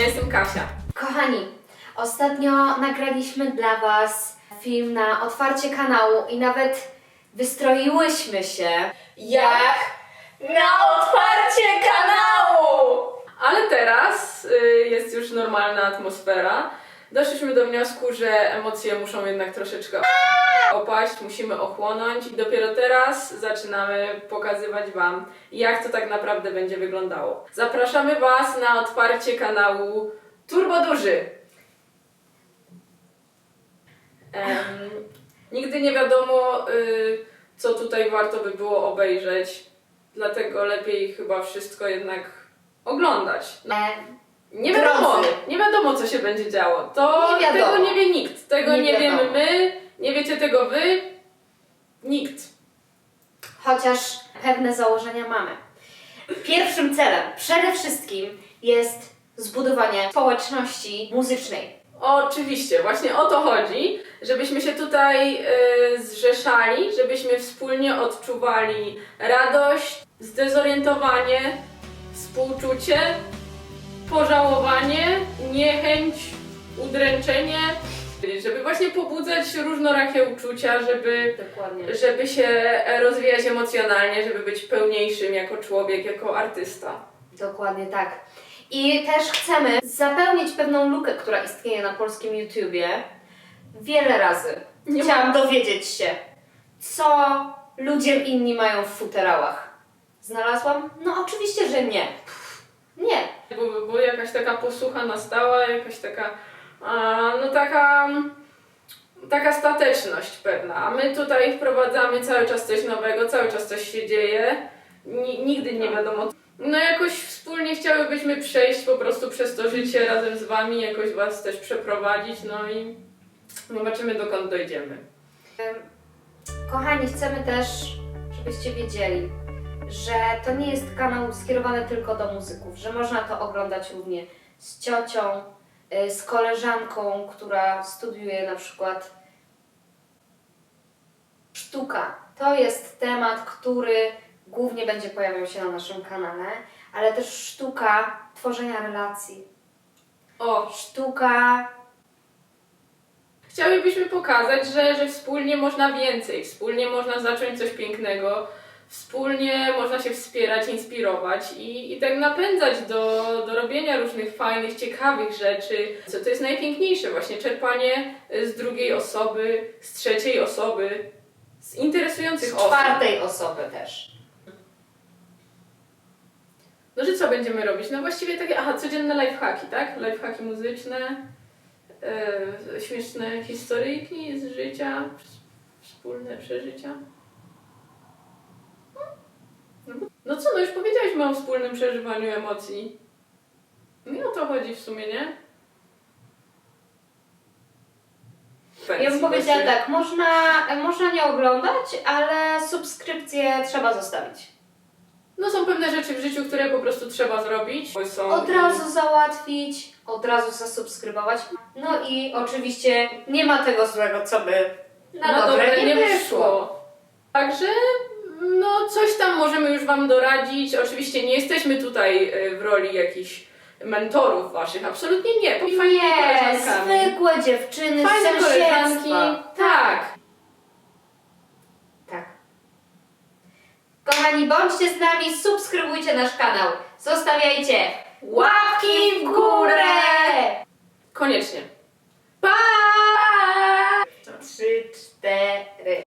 jestem Kasia. Kochani, ostatnio nagraliśmy dla Was film na otwarcie kanału i nawet wystroiłyśmy się. Jak na otwarcie kanału! Ale teraz y, jest już normalna atmosfera. Doszliśmy do wniosku, że emocje muszą jednak troszeczkę opaść, musimy ochłonąć i dopiero teraz zaczynamy pokazywać Wam, jak to tak naprawdę będzie wyglądało. Zapraszamy Was na otwarcie kanału Turbo Duży. Em, nigdy nie wiadomo, y, co tutaj warto by było obejrzeć, dlatego lepiej chyba wszystko jednak oglądać. E, Nie wiadomo, Drodzy. nie wiadomo co się będzie działo. To Nie wiadomo. tego nie wie nikt. Tego Nie nie, wiadomo. wiemy my, nie wiecie tego wy. Nikt. chociaż pewne założenia mamy. Pierwszym celem przede wszystkim jest zbudowanie społeczności muzycznej. Oczywiście, właśnie o to chodzi, żebyśmy się tutaj y, zrzeszali, żebyśmy wspólnie odczuwali radość, zdezorientowanie, współczucie, pożałowanie, niechęć, udręczenie, żeby właśnie pobudzać różnorakie uczucia, żeby Dokładnie. żeby się rozwijać emocjonalnie, żeby być pełniejszym jako człowiek, jako artysta. Dokładnie tak. I też chcemy zapełnić pewną lukę, która istnieje na polskim YouTubie. Wiele razy Nie chciałam dowiedzieć się, co ludzie inni mają w futerałach. Znalazłam? No oczywiście, że nie. Nie. Bo, bo jakaś taka posłucha nastała, jakaś taka, a, no taka, taka stateczność pewna. A my tutaj wprowadzamy cały czas coś nowego, cały czas coś się dzieje. Ni, nigdy nie wiadomo. No jakoś wspólnie chciałybyśmy przejść po prostu przez to życie razem z wami, jakoś was też przeprowadzić, no i zobaczymy dokąd dojdziemy. Kochani, chcemy też, żebyście wiedzieli, że to nie jest kanał skierowany tylko do muzyków, że można to oglądać równie z ciocią, y, z koleżanką, która studiuje na przykład sztuka. To jest temat, który głównie będzie pojawiał się na naszym kanale, ale też sztuka tworzenia relacji. O, Sztuka Chciałybyśmy pokazać, że, że wspólnie można więcej, wspólnie można zacząć coś pięknego, wspólnie można się wspierać, inspirować i, i tak napędzać do, do robienia różnych fajnych, ciekawych rzeczy. Co to jest najpiękniejsze, właśnie czerpanie z drugiej osoby, z trzeciej osoby, z interesujących z osób. czwartej osoby też. No że co będziemy robić? No właściwie takie, aha, codzienne lifehacki, tak? Lifehacki muzyczne, e, śmieszne historyjki z życia, wspólne przeżycia. No, no co, no już powiedzieliśmy o wspólnym przeżywaniu emocji. No i o to chodzi w sumie, nie? Ja bym powiedziała tak, można, można nie oglądać, ale subskrypcję trzeba zostawić. No są pewne rzeczy w życiu, które po prostu trzeba zrobić. Są Od razu załatwić, od razu zasubskrybować. No i oczywiście nie ma tego złego, co by na, dobre, nie wyszło. Także no coś tam możemy już Wam doradzić. Oczywiście nie jesteśmy tutaj e, w roli jakichś mentorów Waszych, absolutnie nie. Fajnymi Nie, koleżankami. zwykłe dziewczyny Fajne z sąsiedztwa. Tak. Tak. Kochani, bądźcie z nami, subskrybujcie nasz kanał. Zostawiajcie łapki w górę! Koniecznie. Pa! Trzy, cztery.